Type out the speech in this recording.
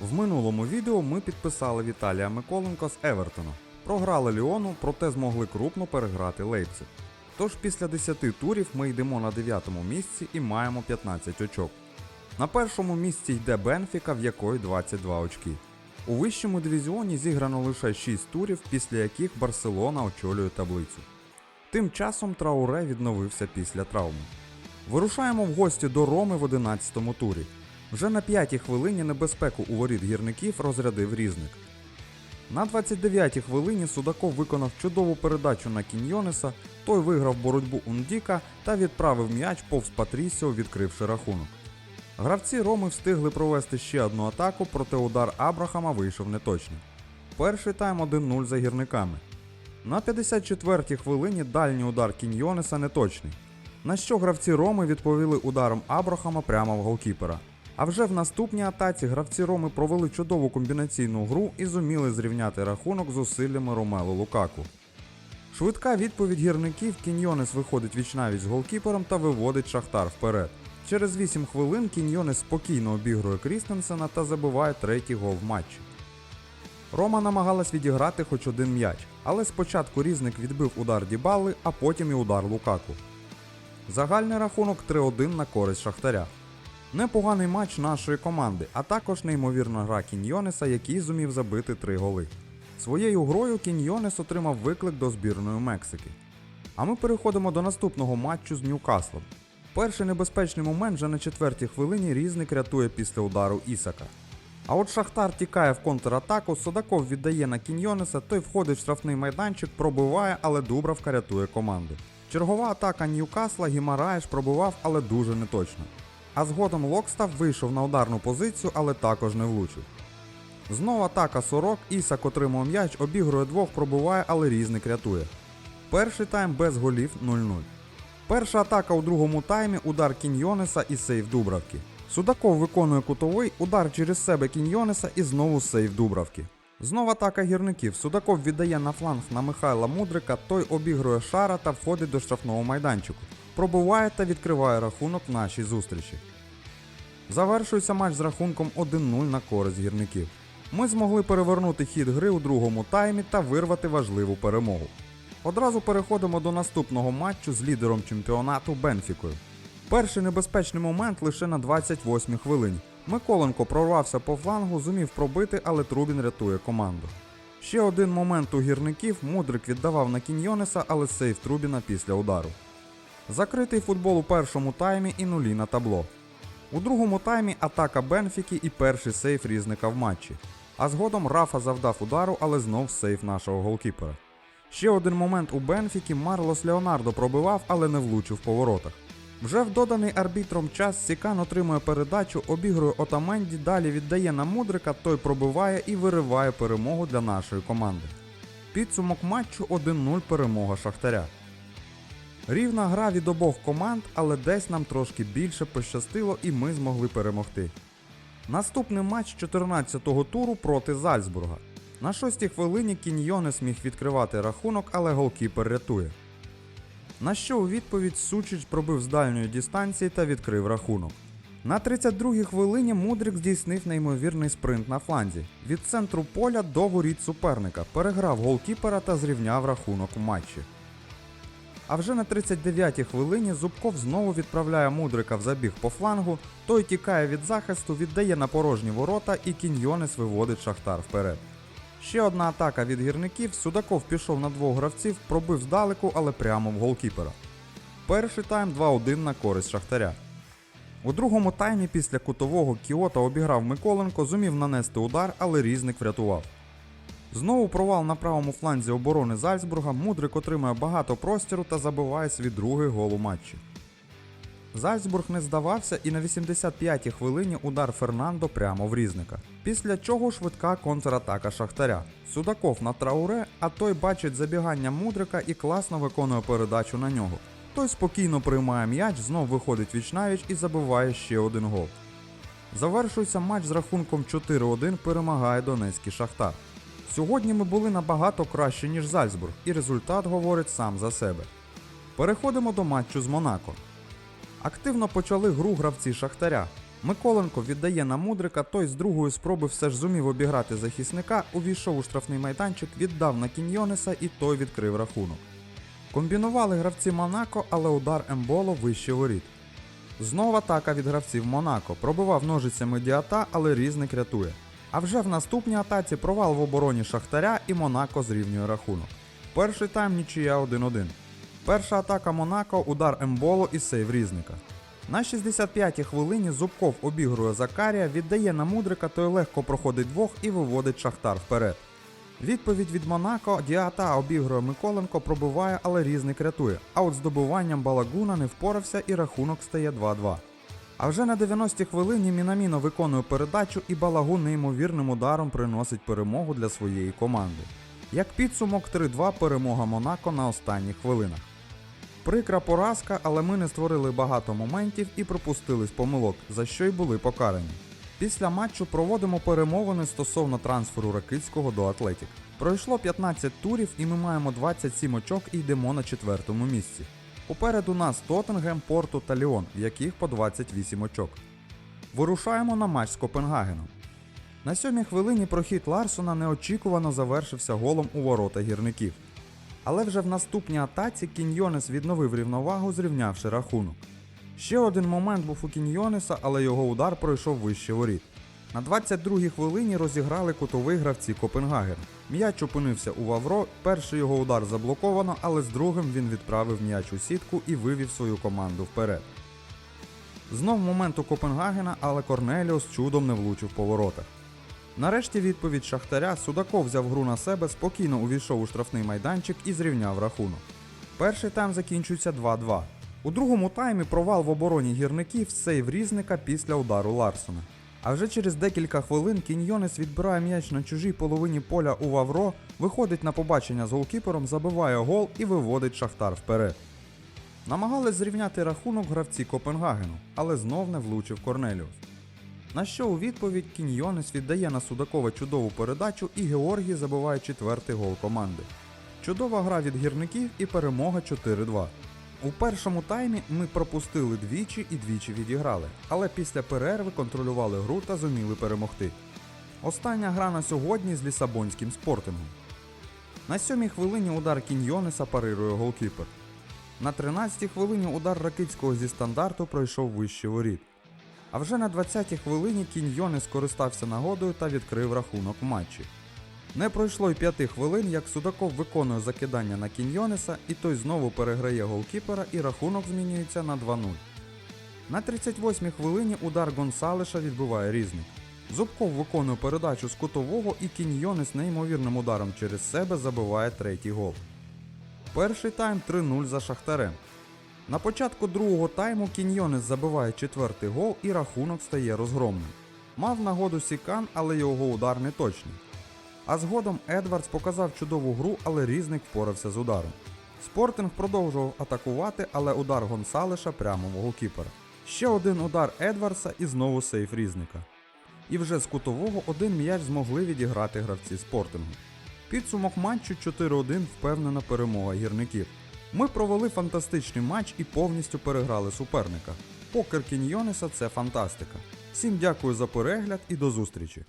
В минулому відео ми підписали Віталія Миколенко з Евертона. Програли Ліону, проте змогли крупно переграти Лейпциг. Тож після 10 турів ми йдемо на 9 місці і маємо 15 очок. На першому місці йде Бенфіка, в якої 22 очки. У вищому дивізіоні зіграно лише 6 турів, після яких Барселона очолює таблицю. Тим часом Трауре відновився після травми. Вирушаємо в гості до Роми в 11-му турі. Вже на п'ятій хвилині небезпеку у воріт гірників розрядив різник. На 29-й хвилині Судаков виконав чудову передачу на Кіньйонеса, той виграв боротьбу Ундіка та відправив м'яч повз Патрісіо, відкривши рахунок. Гравці Роми встигли провести ще одну атаку, проте удар Абрахама вийшов неточним. Перший тайм 1-0 за гірниками. На 54-й хвилині дальній удар Кіньйонеса неточний. На що гравці Роми відповіли ударом Абрахама прямо в голкіпера. А вже в наступній атаці гравці Роми провели чудову комбінаційну гру і зуміли зрівняти рахунок зусиллями Ромелу Лукаку. Швидка відповідь гірників Кіньйонес виходить вічнавіч з голкіпером та виводить Шахтар вперед. Через 8 хвилин Кіньйонес спокійно обігрує Крістенсена та забиває третій гол в матчі. Рома намагалась відіграти хоч один м'яч, але спочатку різник відбив удар Дібали, а потім і удар Лукаку. Загальний рахунок 3-1 на користь Шахтаря. Непоганий матч нашої команди, а також неймовірна гра Кіньйонеса, який зумів забити три голи. Своєю грою Кіньйонес отримав виклик до збірної Мексики. А ми переходимо до наступного матчу з Ньюкаслом. Перший небезпечний момент вже на четвертій хвилині різник рятує після удару Ісака. А от Шахтар тікає в контратаку, Судаков віддає на Кіньйонеса, той входить в штрафний майданчик, пробиває, але Дубравка рятує команду. Чергова атака Ньюкасла Гімараєш пробивав, але дуже неточно. А згодом Локстав вийшов на ударну позицію, але також не влучив. Знову атака Сорок, Ісак отримав м'яч, обігрує двох, пробиває, але різник рятує. Перший тайм без голів 0-0. Перша атака у другому таймі удар Кіньйонеса і сейв Дубравки. Судаков виконує кутовий, удар через себе Кіньйонеса і знову сейв Дубравки. Знов атака гірників. Судаков віддає на фланг на Михайла Мудрика, той обігрує шара та входить до штрафного майданчику. Пробиває та відкриває рахунок нашій зустрічі. Завершується матч з рахунком 1-0 на користь гірників. Ми змогли перевернути хід гри у другому таймі та вирвати важливу перемогу. Одразу переходимо до наступного матчу з лідером чемпіонату Бенфікою. Перший небезпечний момент лише на 28 хвилині. Миколенко прорвався по флангу, зумів пробити, але Трубін рятує команду. Ще один момент у гірників Мудрик віддавав на Кіньйонеса, але сейв Трубіна після удару. Закритий футбол у першому таймі і нулі на табло. У другому таймі атака Бенфіки і перший сейф різника в матчі. А згодом Рафа завдав удару, але знов сейф нашого голкіпера. Ще один момент у Бенфіки Марлос Леонардо пробивав, але не влучив по воротах. Вже в доданий арбітром час Сікан отримує передачу, обігрує Отаменді, далі віддає на Мудрика, той пробиває і вириває перемогу для нашої команди. Підсумок матчу 1-0 перемога Шахтаря. Рівна гра від обох команд, але десь нам трошки більше пощастило і ми змогли перемогти. Наступний матч 14-го туру проти Зальцбурга. На шостій хвилині Кіньйонес міг відкривати рахунок, але голкіпер рятує. На що у відповідь Сучич пробив з дальньої дистанції та відкрив рахунок. На 32-й хвилині Мудрик здійснив неймовірний спринт на фланзі. Від центру поля до воріт суперника, переграв голкіпера та зрівняв рахунок у матчі. А вже на 39-й хвилині Зубков знову відправляє Мудрика в забіг по флангу, той тікає від захисту, віддає на порожні ворота і Кіньйонес виводить Шахтар вперед. Ще одна атака від гірників, Судаков пішов на двох гравців, пробив здалеку, але прямо в голкіпера. Перший тайм 2-1 на користь Шахтаря. У другому таймі після кутового Кіота обіграв Миколенко, зумів нанести удар, але різник врятував. Знову провал на правому фланзі оборони Зальцбурга, Мудрик отримує багато простіру та забиває свій другий гол у матчі. Зальцбург не здавався і на 85-й хвилині удар Фернандо прямо в різника. Після чого швидка контратака Шахтаря. Судаков на трауре, а той бачить забігання Мудрика і класно виконує передачу на нього. Той спокійно приймає м'яч, знов виходить вічнавіч і забиває ще один гол. Завершується матч з рахунком 4-1, перемагає Донецький Шахтар. Сьогодні ми були набагато краще, ніж Зальцбург, і результат говорить сам за себе. Переходимо до матчу з Монако. Активно почали гру гравці Шахтаря. Миколенко віддає на Мудрика, той з другої спроби все ж зумів обіграти захисника, увійшов у штрафний майданчик, віддав на Кіньйонеса і той відкрив рахунок. Комбінували гравці Монако, але удар Емболо вище воріт. Знов атака від гравців Монако. Пробивав ножицями діата, але різник рятує. А вже в наступній атаці провал в обороні Шахтаря і Монако зрівнює рахунок. Перший тайм нічия 1-1. Перша атака Монако, удар Емболо і сейв різника. На 65-й хвилині Зубков обігрує Закарія, віддає на Мудрика, той легко проходить двох і виводить Шахтар вперед. Відповідь від Монако Діата обігрує Миколенко, пробиває, але різник рятує. А от з добиванням Балагуна не впорався і рахунок стає 2-2. А вже на 90-й хвилині Мінаміно виконує передачу і Балагун неймовірним ударом приносить перемогу для своєї команди. Як підсумок 3-2 перемога Монако на останніх хвилинах. Прикра поразка, але ми не створили багато моментів і пропустили з помилок, за що й були покарані. Після матчу проводимо перемовини стосовно трансферу Ракицького до Атлетік. Пройшло 15 турів і ми маємо 27 очок і йдемо на четвертому місці. Попереду нас Тоттенгем, Порту та Ліон, в яких по 28 очок. Вирушаємо на матч з Копенгагеном. На сьомій хвилині прохід Ларсона неочікувано завершився голом у ворота гірників. Але вже в наступній атаці Кіньйонес відновив рівновагу, зрівнявши рахунок. Ще один момент був у Кіньйонеса, але його удар пройшов вище воріт. На 22-й хвилині розіграли кутовий гравці Копенгаген. М'яч опинився у Вавро, перший його удар заблоковано, але з другим він відправив м'яч у сітку і вивів свою команду вперед. Знов момент у Копенгагена, але Корнеліус чудом не влучив по воротах. Нарешті відповідь Шахтаря Судаков взяв гру на себе, спокійно увійшов у штрафний майданчик і зрівняв рахунок. Перший тайм закінчується 2-2. У другому таймі провал в обороні гірників сейв різника після удару Ларсона. А вже через декілька хвилин Кіньйонес відбирає м'яч на чужій половині поля у Вавро, виходить на побачення з голкіпером, забиває гол і виводить Шахтар вперед. Намагались зрівняти рахунок гравці Копенгагену, але знов не влучив Корнеліус. На що у відповідь Кіньйонес віддає на Судакова чудову передачу і Георгій забиває четвертий гол команди. Чудова гра від гірників і перемога 4-2. У першому таймі ми пропустили двічі і двічі відіграли, але після перерви контролювали гру та зуміли перемогти. Остання гра на сьогодні з лісабонським спортингом. На сьомій хвилині удар Кіньйонеса парирує голкіпер. На 13-й хвилині удар Ракицького зі стандарту пройшов вище воріт. А вже на 20-й хвилині Кіньйоне скористався нагодою та відкрив рахунок в матчі. Не пройшло й 5 хвилин, як Судаков виконує закидання на Кіньйонеса, і той знову переграє голкіпера і рахунок змінюється на 2-0. На 38-й хвилині удар Гонсалеша відбиває різник. Зубков виконує передачу з кутового і Кіньйонес неймовірним ударом через себе забиває третій гол. Перший тайм 3-0 за Шахтарем. На початку другого тайму Кіньйонес забиває четвертий гол і рахунок стає розгромним. Мав нагоду Сікан, але його удар не точний. А згодом Едвардс показав чудову гру, але різник впорався з ударом. Спортинг продовжував атакувати, але удар Гонсалеша прямо в голкіпера. Ще один удар Едвардса і знову сейф різника. І вже з кутового один м'яч змогли відіграти гравці спортингу. Підсумок матчу 4-1 впевнена перемога гірників. Ми провели фантастичний матч і повністю переграли суперника. Покер Кіньйонеса це фантастика. Всім дякую за перегляд і до зустрічі!